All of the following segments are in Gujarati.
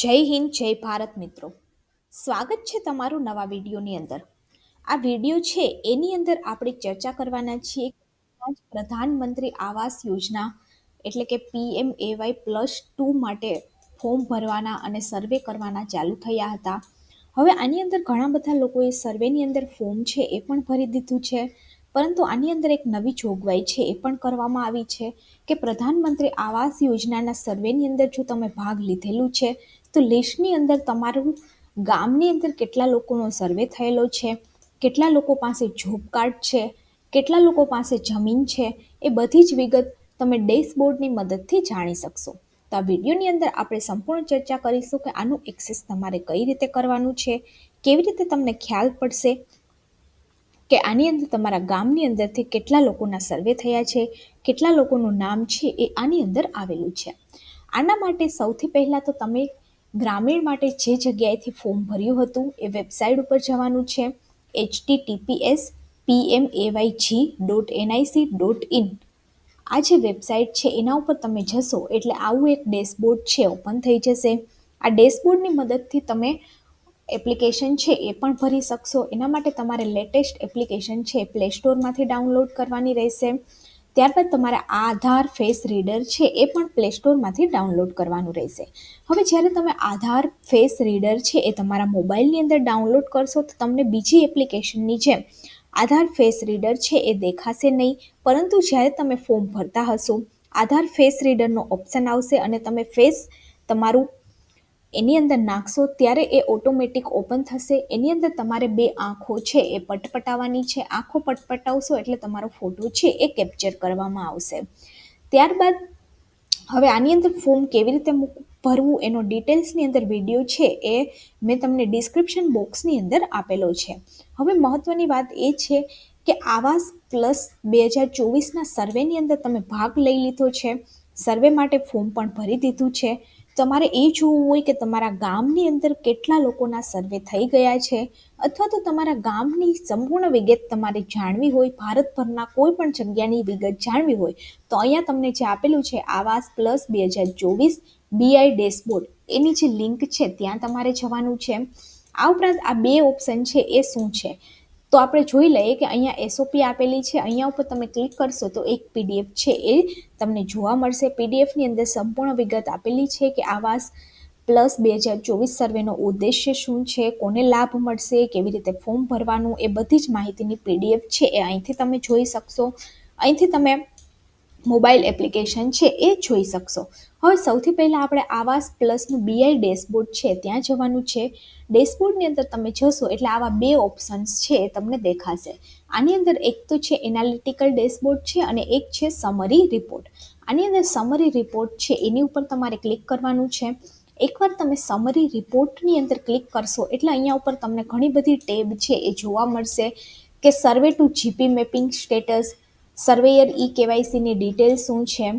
જય હિન્દ, જય ભારત મિત્રો. સ્વાગત છે તમારું નવા વિડીયોની અંદર. આ વીડિયો છે, એની અંદર આપણે ચર્ચા કરવાના છીએ પ્રધાનમંત્રી આવાસ યોજના, એટલે કે પીએમ એવાય પ્લસ ટુ માટે ફોર્મ ભરવાના અને સર્વે કરવાના ચાલુ થયા હતા. હવે આની અંદર ઘણા બધા લોકોએ સર્વેની અંદર ફોર્મ છે, એ પણ ભરી દીધું છે. પરંતુ આની અંદર એક નવી જોગવાઈ છે, એ પણ કરવામાં આવી છે કે પ્રધાનમંત્રી આવાસ યોજનાના સર્વેની અંદર જો તમે ભાગ લીધેલું છે, તો લિસ્ટની અંદર તમારું ગામની અંદર કેટલા લોકોનો સર્વે થયેલો છે, કેટલા લોકો પાસે જોબ કાર્ડ છે, કેટલા લોકો પાસે જમીન છે, એ બધી જ વિગત તમે ડેશબોર્ડની મદદથી જાણી શકશો. તો આ વિડીયોની અંદર આપણે સંપૂર્ણ ચર્ચા કરીશું કે આનું એક્સેસ તમારે કઈ રીતે કરવાનું છે, કેવી રીતે તમને ખ્યાલ પડશે કે આની અંદર તમારા ગામની અંદરથી કેટલા લોકોના સર્વે થયા છે, કેટલા લોકોનું નામ છે, એ આની અંદર આવેલું છે. આના માટે સૌથી પહેલાં તો તમે ગ્રામીણ માટે જે જગ્યાએથી ફોર્મ ભર્યું હતું, એ વેબસાઇટ ઉપર જવાનું છે, HTTPS PM AY G dot NIC dot in. આ જે વેબસાઇટ છે, એના ઉપર તમે જશો એટલે આવું એક ડેશબોર્ડ છે, ઓપન થઈ જશે. આ ડેશબોર્ડની મદદથી તમે એપ્લિકેશન છે એ પણ ભરી શકશો. એના માટે તમારે લેટેસ્ટ એપ્લિકેશન છે પ્લે સ્ટોરમાંથી ડાઉનલોડ કરવાની રહેશે. ત્યારબાદ તમારે આધાર ફેસ રીડર છે એ પણ પ્લે સ્ટોરમાંથી ડાઉનલોડ કરવાનું રહેશે. હવે જ્યારે તમે આધાર ફેસ રીડર છે એ તમારા મોબાઈલની અંદર ડાઉનલોડ કરશો તો તમને બીજી એપ્લિકેશનની જેમ આધાર ફેસ રીડર છે એ દેખાશે નહીં. પરંતુ જ્યારે તમે ફોર્મ ભરતા હશો, આધાર ફેસ રીડરનો ઓપ્શન આવશે અને તમે ફેસ તમારું એની અંદર નાખશો ત્યારે એ ઓટોમેટિક ઓપન થશે. એની અંદર તમારે બે આંખો છે એ પટપટાવવાની છે. આંખો પટપટાવશો એટલે તમારો ફોટો છે એ કેપ્ચર કરવામાં આવશે. ત્યારબાદ હવે આની અંદર ફોર્મ કેવી રીતે ભરવું એનો ડિટેલ્સની અંદર વીડિયો છે એ મેં તમને ડિસ્ક્રિપ્શન બોક્સની અંદર આપેલો છે. હવે મહત્ત્વની વાત એ છે કે આવાસ પ્લસ બે હજાર ચોવીસના સર્વેની અંદર તમે ભાગ લઈ લીધો છે. સર્વે માટે ફોર્મ પણ ભરી દીધું છે. તમારે એ જોવું હોય કે તમારા ગામની અંદર કેટલા લોકોના સર્વે થઈ ગયા છે, અથવા તો તમારા ગામની સંપૂર્ણ વિગત તમારે જાણવી હોય, ભારતભરના કોઈ પણ જગ્યાની વિગત જાણવી હોય, તો અહીંયા તમને જે આપેલું છે, આવાસ પ્લસ બે હજાર ચોવીસ બીઆઈ ડેશબોર્ડ. એની જે લિંક છે, ત્યાં તમારે જવાનું છે. આ ઉપરાંત આ બે ઓપ્શન છે, એ શું છે? તો આપણે જોઈ લઈએ કે અહીંયા એસઓપી આપેલી છે. અહીંયા ઉપર તમે ક્લિક કરશો તો એક પીડીએફ છે એ તમને જોવા મળશે. પીડીએફની અંદર સંપૂર્ણ વિગત આપેલી છે કે આવાસ પ્લસ બે હજાર ચોવીસ સર્વેનો ઉદ્દેશ્ય શું છે, કોને લાભ મળશે, કેવી રીતે ફોર્મ ભરવાનું, એ બધી જ માહિતીની પીડીએફ છે એ અહીંથી તમે જોઈ શકશો. અહીંથી તમે મોબાઈલ એપ્લિકેશન છે એ જોઈ શકશો. હવે સૌથી પહેલાં આપણે આવાસ પ્લસનું બીઆઈ ડેશબોર્ડ છે, ત્યાં જવાનું છે. ડેશબોર્ડની અંદર તમે જશો એટલે આવા બે ઓપ્શન્સ છે એ તમને દેખાશે. આની અંદર એક તો છે એનાલિટિકલ ડેશબોર્ડ છે અને એક છે સમરી રિપોર્ટ આની અંદર સમરી રિપોર્ટ છે, એની ઉપર તમારે ક્લિક કરવાનું છે. એકવાર તમે સમરી રિપોર્ટની અંદર ક્લિક કરશો એટલે અહીંયા ઉપર તમને ઘણી બધી ટેબ છે એ જોવા મળશે કે survey to GP mapping status surveyor e કેવાયસીની detail શું છે?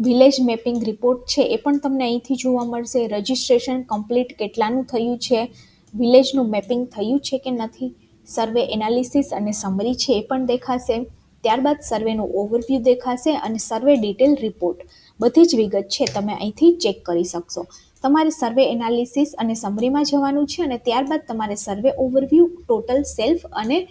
વિલેજ મેપિંગ રિપોર્ટ છે, એ પણ તમને અહીંથી જોવા મળશે. રજિસ્ટ્રેશન કમ્પ્લીટ કેટલાનું થયું છે? વિલેજનું મેપિંગ થયું છે કે નથી? સર્વે એનાલિસિસ અને સમરી છે, એ પણ દેખાશે. ત્યારબાદ સર્વેનું ઓવરવ્યૂ દેખાશે અને સર્વે ડિટેલ રિપોર્ટ. બધી જ વિગત છે, તમે અહીંથી ચેક કરી શકશો. તમારે સર્વે એનાલિસિસ અને સમરીમાં જવાનું છે અને ત્યારબાદ તમારે સર્વે ઓવરવ્યૂ, ટોટલ સેલ્ફ અને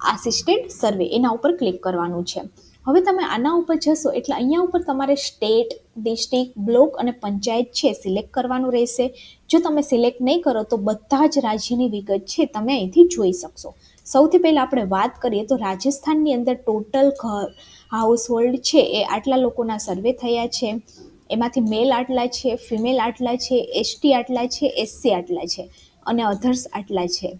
આસિસ્ટન્ટ સર્વે એના ઉપર ક્લિક કરવાનું છે. હવે તમે આના ઉપર જશો એટલે અહીંયા ઉપર તમારે સ્ટેટ, ડિસ્ટ્રિક્ટ, બ્લોક અને પંચાયત છે સિલેક્ટ કરવાનું રહેશે. જો તમે સિલેક્ટ નહીં કરો તો બધા જ રાજ્યની વિગત છે તમે અહીંથી જોઈ શકશો. સૌથી પહેલાં આપણે વાત કરીએ તો રાજસ્થાનની અંદર ટોટલ ઘર હાઉસ હોલ્ડ છે એ આટલા લોકોના સર્વે થયા છે. એમાંથી મેલ આટલા છે ફિમેલ આટલા છે એસટી આટલા છે એસસી આટલા છે અને અધર્સ આટલા છે.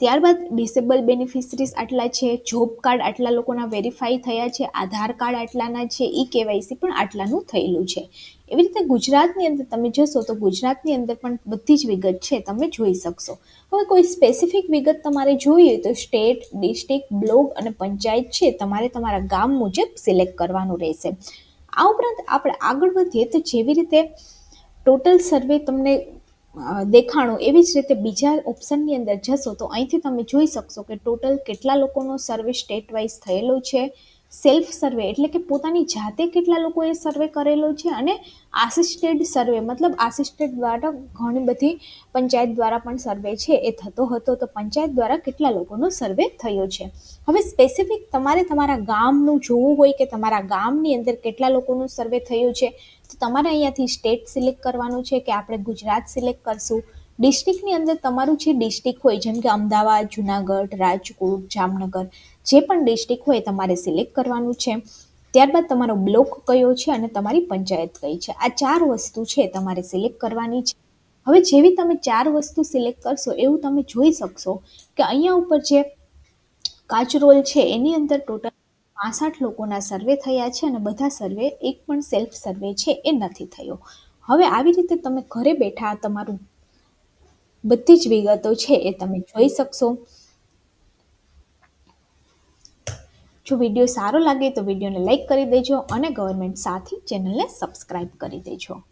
ત્યારબાદ ડિસેબલ બેનિફિશરીઝ આટલા છે, જોબ કાર્ડ આટલા લોકોના વેરીફાઈ થયા છે, આધાર કાર્ડ આટલાના છે, ઈ કેવાયસી પણ આટલાનું થયેલું છે. એવી રીતે ગુજરાતની અંદર તમે જશો તો ગુજરાતની અંદર પણ બધી જ વિગત છે, તમે જોઈ શકશો. હવે કોઈ સ્પેસિફિક વિગત તમારે જોઈએ તો સ્ટેટ ડિસ્ટ્રિક્ટ બ્લોક અને પંચાયત છે, તમારે તમારા ગામ મુજબ સિલેક્ટ કરવાનું રહેશે. આ ઉપરાંત આપણે આગળ વધીએ તો જેવી રીતે ટોટલ સર્વે તમને દેખાણું એવી જ રીતે બીજા ઓપ્શનની અંદર જશો તો અહીંથી તમે જોઈ શકશો કે ટોટલ કેટલા લોકોનો સર્વે સ્ટેટ વાઇઝ થયેલો છે. સેલ્ફ સર્વે એટલે કે પોતાની જાતે કેટલા લોકોએ સર્વે કરેલો છે અને આસિસ્ટેડ સર્વે મતલબ આસિસ્ટેડ દ્વારા ઘણી બધી પંચાયત દ્વારા પણ સર્વે છે, એ થતો હતો. તો પંચાયત દ્વારા કેટલા લોકોનો સર્વે થયો છે? હવે સ્પેસિફિક તમારે તમારા ગામનું જોવું હોય કે તમારા ગામની અંદર કેટલા લોકોનું સર્વે થયું છે, તો તમારે અહીંયાથી સ્ટેટ સિલેક્ટ કરવાનું છે કે આપણે ગુજરાત સિલેક્ટ કરશું. ડિસ્ટ્રિક્ટની અંદર તમારું જે ડિસ્ટ્રિક્ટ હોય, જેમ કે અમદાવાદ, જુનાગઢ, રાજકોટ, જામનગર, જે પણ ડિસ્ટ્રિક્ટ હોય તમારે સિલેક્ટ કરવાનું છે. ત્યારબાદ તમારો બ્લોક કયો છે અને તમારી પંચાયત કઈ છે. આ ચાર વસ્તુ છે તમારે સિલેક્ટ કરવાની છે. હવે જેવી તમે ચાર વસ્તુ સિલેક્ટ કરશો, એવું તમે જોઈ શકશો કે અહીંયા ઉપર જે કાચરોલ છે, એની અંદર ટોટલ પાસઠ લોકોના સર્વે થયા છે અને બધા સર્વે એક પણ સેલ્ફ સર્વે છે એ નથી થયો. હવે આવી રીતે તમે ઘરે બેઠા તમારું બધી જ વિગતો છે એ તમે જોઈ શકશો. જો વીડિયો સારો લાગે તો વિડીયોને લાઇક કરી દેજો અને ગવર્મેન્ટ સાથી ચેનલને સબસ્ક્રાઈબ કરી દેજો.